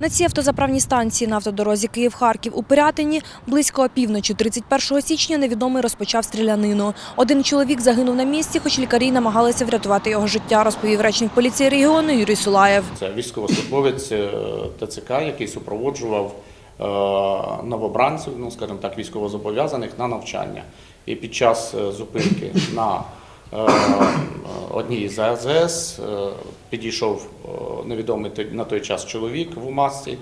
На цій автозаправній станції на автодорозі Київ-Харків у Пирятині близько опівночі 31 січня невідомий розпочав стрілянину. Один чоловік загинув на місці, хоч лікарі намагалися врятувати його життя, розповів речник поліції регіону Юрій Сулаєв. Це військовослужбовець е, ТЦК, який супроводжував е, новобранців, ну скажімо так, військовозобов'язаних на навчання. І під час е, зупинки на одній з АЗС е, підійшов е, невідомий на той час чоловік в масці,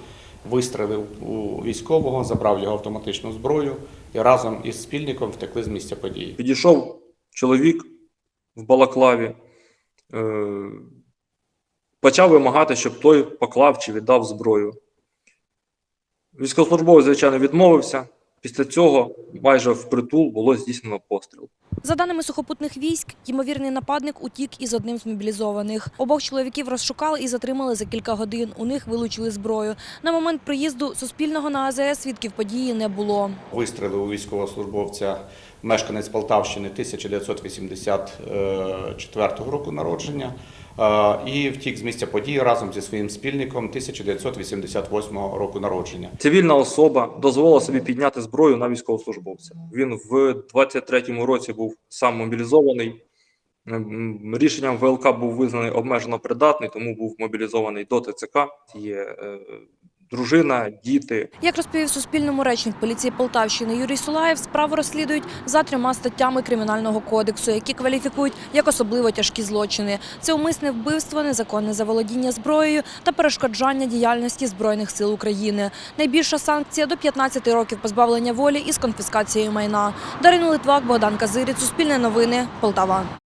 вистрелив у військового, забрав його автоматичну зброю і разом із спільником втекли з місця події. Підійшов чоловік в балаклаві, е, почав вимагати, щоб той поклав чи віддав зброю. Військовослужбовець, звичайно, відмовився. Після цього майже впритул було здійснено постріл. За даними сухопутних військ, ймовірний нападник утік із одним з мобілізованих. Обох чоловіків розшукали і затримали за кілька годин. У них вилучили зброю. На момент приїзду Суспільного на АЗС свідків події не було. Вистріли у військовослужбовця мешканець Полтавщини 1984 року народження е, і втік з місця події разом зі своїм спільником 1988 року народження. Цивільна особа дозволила собі підняти зброю на військовослужбовця. Він в 23-му році був сам мобілізований. Рішенням ВЛК був визнаний обмежено придатний, тому був мобілізований до ТЦК. Є е, дружина, діти. Як розповів Суспільному речник поліції Полтавщини Юрій Сулаєв, справу розслідують за трьома статтями Кримінального кодексу, які кваліфікують як особливо тяжкі злочини. Це умисне вбивство, незаконне заволодіння зброєю та перешкоджання діяльності Збройних сил України. Найбільша санкція – до 15 років позбавлення волі із конфіскацією майна. Дарина Литвак, Богдан Казиріць, Суспільне новини, Полтава.